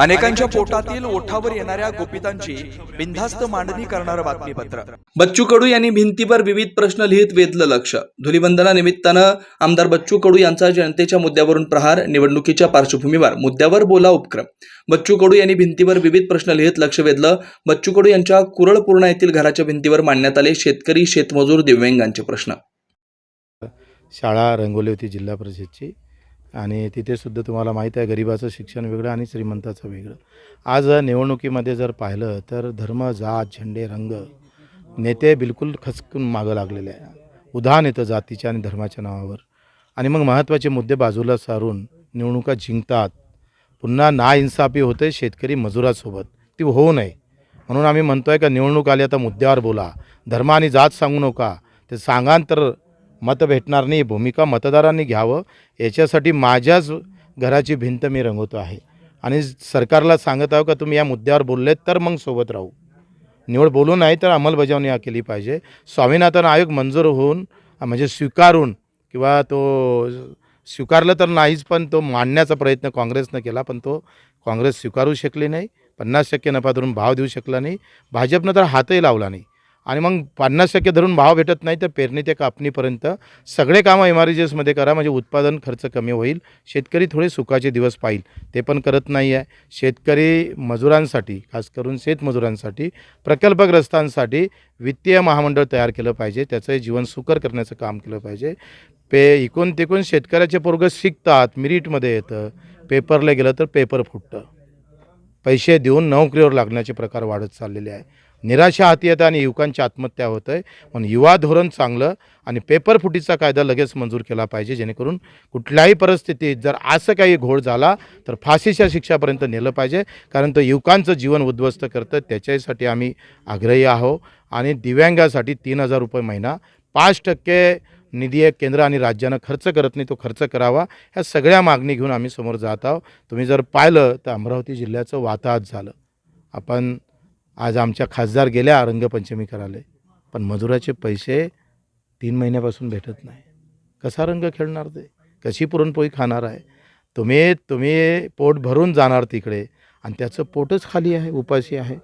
अनेकांच्या पोटातील ओठावर येणाऱ्या गोपितांची बिनधास्त मांडणी करणारं बातमीपत्र. बच्चू कडू यांनी भिंतीवर विविध प्रश्न लिहित वेधलं लक्ष. धुलीबंधनानिमित्तानं आमदार बच्चू कडू यांचा जनतेच्या मुद्द्यावरून प्रहार निवडणुकीच्या पार्श्वभूमीवर मुद्द्यावर बोला उपक्रम. बच्चू कडू यांनी भिंतीवर विविध प्रश्न लिहित लक्ष वेधलं. बच्चू कडू यांच्या कुरळपूर्णा येथील घराच्या भिंतीवर मांडण्यात आले शेतकरी शेतमजूर दिव्यांगांचे प्रश्न. शाळा रंगवली होती जिल्हा परिषदची. आणि तिथेसुद्धा तुम्हाला माहीत आहे गरिबाचं शिक्षण वेगळं आणि श्रीमंताचं वेगळं. आज निवडणुकीमध्ये जर पाहिलं तर धर्म जात झेंडे रंग नेते बिलकुल खचकून मागं लागलेले आहे. उदाहरण येतं जातीच्या आणि धर्माच्या नावावर. आणि मग महत्त्वाचे मुद्दे बाजूला सारून निवडणुका जिंकतात. पुन्हा नाइन्साफी होते शेतकरी मजुरासोबत. ती होऊ नये. म्हणून आम्ही म्हणतो आहे का निवडणूक आली आता मुद्द्यावर बोला. धर्म आणि जात सांगू नका. ते सांगान तर मत भेटणार नाही भूमिका मतदारांनी घ्यावं याच्यासाठी माझ्याच घराची भिंत मी रंगवतो आहे. आणि सरकारला सांगत आहो का तुम्ही या मुद्द्यावर बोललेत तर मग सोबत राहू. निवड बोलू नाही तर अंमलबजावणी हा केली पाहिजे. स्वामीनाथन आयोग मंजूर होऊन म्हणजे स्वीकारून किंवा तो स्वीकारलं तर नाहीच पण तो मांडण्याचा प्रयत्न काँग्रेसनं केला पण तो काँग्रेस स्वीकारू शकली नाही. पन्नास टक्के नफा धरून भाव देऊ शकला नाही. भाजपनं तर हातही लावला नाही. आणि मग पन्नास टक्के धरून भाव भेटत नाही तर पेरणी ते कापणीपर्यंत. सगळे कामं एम आर एसमध्ये करा म्हणजे उत्पादन खर्च कमी होईल. शेतकरी थोडे सुखाचे दिवस पाहिल. ते पण करत नाही आहे शेतकरी मजुरांसाठी खास करून शेतमजुरांसाठी प्रकल्पग्रस्तांसाठी वित्तीय महामंडळ तयार केलं पाहिजे. त्याचं जीवन सुकर करण्याचं काम केलं पाहिजे. पे इकून तिकून शेतकऱ्याचे पोरगं शिकतात मिरिटमध्ये येतं. पेपरला गेलं तर पेपर फुटतं. पैसे देऊन नोकरीवर लागण्याचे प्रकार वाढत चाललेले आहे. निराशा हाती येते आणि युवकांची आत्महत्या होत आहे पण युवा धोरण चांगलं आणि पेपर फुटीचा कायदा लगेच मंजूर केला पाहिजे जेणेकरून कुठल्याही परिस्थितीत जर असं काही घोळ झाला तर फाशीच्या शिक्षापर्यंत नेलं पाहिजे. कारण तो युवकांचं जीवन उद्ध्वस्त करतं त्याच्यासाठी आम्ही आग्रही आहो आणि दिव्यांगासाठी तीन हजार रुपये महिना पाच टक्के निधी एक केंद्र आणि राज्यानं खर्च करत नाही तो खर्च करावा. ह्या सगळ्या मागणी घेऊन आम्ही समोर जात आहोत. तुम्ही जर पाहिलं तर अमरावती जिल्ह्याचं वाताहत झालं. आपण आज आमच्या खासदार गेल्या रंगपंचमी करायला. पण मजुराचे पैसे तीन महिन्यापासून भेटत नाही. कसा रंग खेळणार ते? कशी पुरणपोळी खाणार आहे? तुम्ही तुम्ही पोट भरून जाणार तिकडे आणि त्याचं पोटच खाली आहे उपाशी आहे.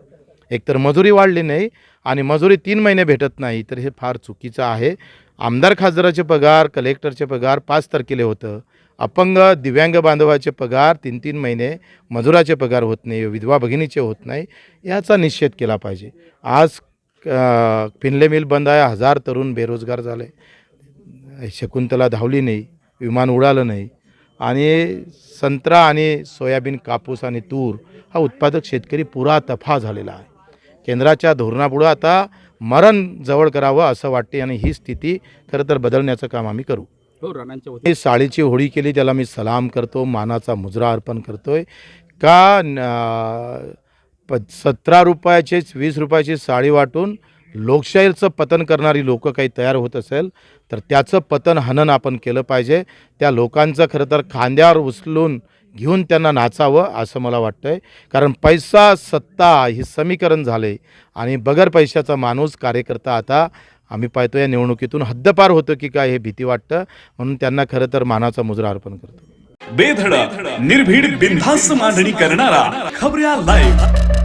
एकतर मजुरी वाढली नाही आणि मजुरी तीन महिने भेटत नाही तर हे फार चुकीचं आहे. आमदार खासदाराचे पगार कलेक्टरचे पगार पाच तारखेला होतं. अपंग दिव्यांग बांधवाचे पगार तीन तीन महिने मजुराचे पगार होत नाही विधवा भगिनीचे होत नाही याचा निषेध केला पाहिजे. आज फिनले पिनले मिल बंद आहे हजार तरुण बेरोजगार झाले. शकुंतला धावली नाही विमान उडालं नाही. आणि संत्रा आणि सोयाबीन कापूस आणि तूर हा उत्पादक शेतकरी पुरा तफा झालेला आहे. केंद्राच्या धोरणापुढं आता मरण जवळ करावं असं वाटते आणि ही स्थिती खरं तर बदलण्याचं काम आम्ही करू. हो राणांच्या साडीची होळी केली त्याला मी सलाम करतो मानाचा मुजरा अर्पण करतोय. का प सतरा रुपयाचीच वीस रुपयाची साडी वाटून लोकशाहीचं पतन करणारी लोकं काही तयार होत असेल तर त्याचं पतन हनन आपण केलं पाहिजे. त्या लोकांचं खरं तर खांद्यावर उचलून घेऊन त्यांना नाचावं असं मला वाटतं आहे कारण पैसा सत्ता हे समीकरण झाले आणि बगर पैशाचा माणूस कार्यकर्ता आता आम्ही पाहतो या निवडणुकीतून हद्दपार होतं की काय हे भीती वाटतं म्हणून त्यांना खरं तर मानाचा मुजरा अर्पण करतो. बेधडक निर्भीड बिनधास्त मांडणी करणारा खबऱ्या लाईव्ह